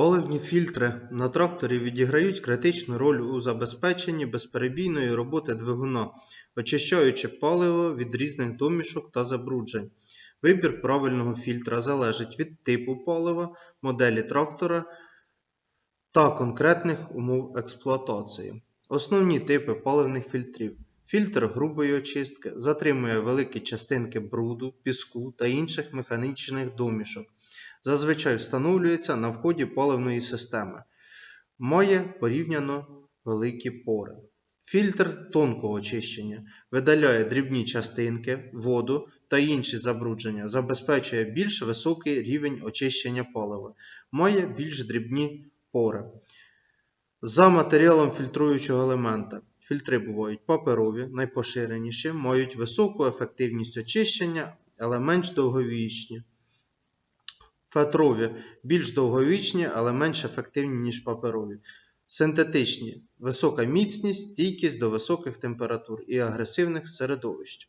Паливні фільтри на тракторі відіграють критичну роль у забезпеченні безперебійної роботи двигуна, очищаючи паливо від різних домішок та забруднень. Вибір правильного фільтра залежить від типу палива, моделі трактора та конкретних умов експлуатації. Основні типи паливних фільтрів. Фільтр грубої очистки затримує великі частинки бруду, піску та інших механічних домішок. Зазвичай встановлюється на вході паливної системи. Має порівняно великі пори. Фільтр тонкого очищення видаляє дрібні частинки, воду та інші забрудження, забезпечує більш високий рівень очищення палива, має більш дрібні пори. За матеріалом фільтруючого елемента. Фільтри бувають паперові, найпоширеніші, мають високу ефективність очищення, але менш довговічні. Фетрові більш довговічні, але менш ефективні, ніж паперові. Синтетичні висока міцність, стійкість до високих температур і агресивних середовищ.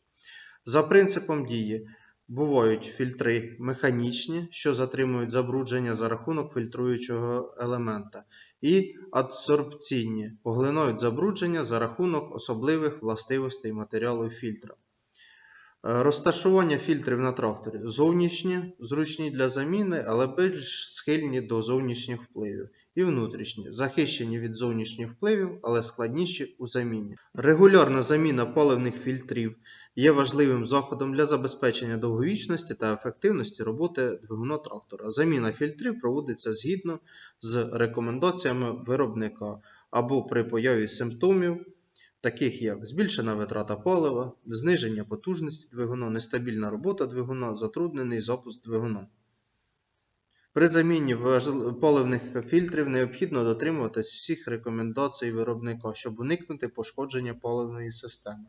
За принципом дії бувають фільтри механічні, що затримують забрудження за рахунок фільтруючого елемента, і адсорбційні поглинають забрудження за рахунок особливих властивостей матеріалу фільтра. Е, Розташування фільтрів на тракторі зовнішні, зручні для заміни, але більш схильні до зовнішніх впливів, і внутрішні, захищені від зовнішніх впливів, але складніші у заміні. Регулярна заміна паливних фільтрів є важливим заходом для забезпечення довговічності та ефективності роботи двигуна трактора. Заміна фільтрів проводиться згідно з рекомендаціями виробника або при появі симптомів таких як збільшена витрата палива, зниження потужності двигуна, нестабільна робота двигуна, затруднений запуск двигуна. При заміні паливних фільтрів необхідно дотримуватись всіх рекомендацій виробника, щоб уникнути пошкодження паливної системи.